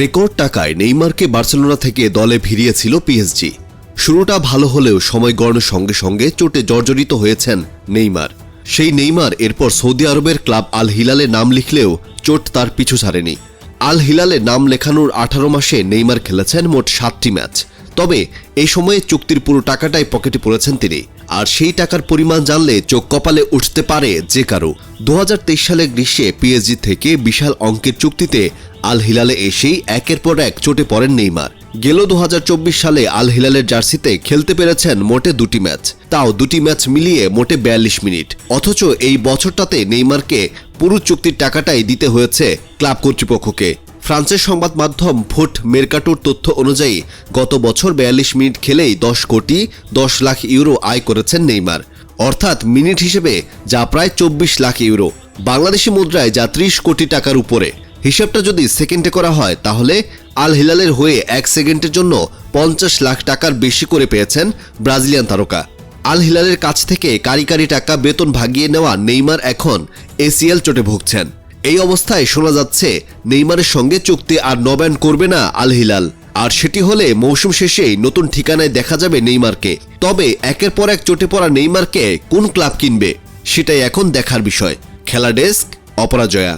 Record টাকায় নেইমারকে Barcelona থেকে দলে ভিড়িয়েছিল পিএসজি শুরুটা ভালো হলেও সময় গড়ানোর সঙ্গে সঙ্গে চোটে জর্জরিত হয়েছেন নেইমার। সেই নেইমার এরপর সৌদি আরবের ক্লাব আল হিলালে নাম লিখলেও চোট তার পিছু ছাড়েনি। আল হিলালে নাম লেখানোর আঠারো মাসে নেইমার খেলেছেন মোট সাতটি ম্যাচ। তবে এই সময়ে চুক্তির পুরো টাকাটাই পকেটে পড়েছেন তিনি। আর সেই টাকার পরিমাণ জানলে চোখ কপালে উঠতে পারে যে কারও। দু হাজার তেইশ সালে গ্রীষ্মে পিএসজি থেকে বিশাল অঙ্কের চুক্তিতে আল হিলালে এসেই একের পর এক চোটে পড়েন নেইমার। গেল দু হাজার চব্বিশ সালে আল হিলালের জার্সিতে খেলতে পেরেছেন মোটে দুটি ম্যাচ। তাও দুটি ম্যাচ মিলিয়ে মোটে বিয়াল্লিশ মিনিট। অথচ এই বছরটাতে নেইমারকে পুরো চুক্তির টাকাটাই দিতে হয়েছে ক্লাব কর্তৃপক্ষকে। ফ্রান্সের সংবাদ মাধ্যম ফুট মেরকাটোর তথ্য অনুযায়ী, গত বছর বিয়াল্লিশ মিনিট খেলেই দশ কোটি দশ লাখ ইউরো আয় করেছেন নেইমার। অর্থাৎ মিনিট হিসেবে যা প্রায় চব্বিশ লাখ ইউরো। বাংলাদেশি মুদ্রায় যা ত্রিশ কোটি টাকার উপরে। হিসাবটা যদি সেকেন্ডে করা হয়, তাহলে আল হিলালের হয়ে এক সেকেন্ডের জন্য পঞ্চাশ লাখ টাকার বেশি করে পেয়েছেন ব্রাজিলিয়ান তারকা। আল হিলালের কাছ থেকে কারি কারি টাকা বেতন ভাগিয়ে নেওয়া নেইমার এখন এসিএল চোটে ভুগছেন। এই অবস্থায় শোনা যাচ্ছে, নেইমারের সঙ্গে চুক্তি আর নবায়ন করবে না আল হিলাল আর সেটি হলে মৌসুম শেষেই নতুন ঠিকানায় দেখা যাবে নেইমারকে। তবে একের পর এক চোটে পড়া নেইমারকে কোন ক্লাব কিনবে, সেটাই এখন দেখার বিষয়। খেলা ডেস্ক, অপরাজয়া।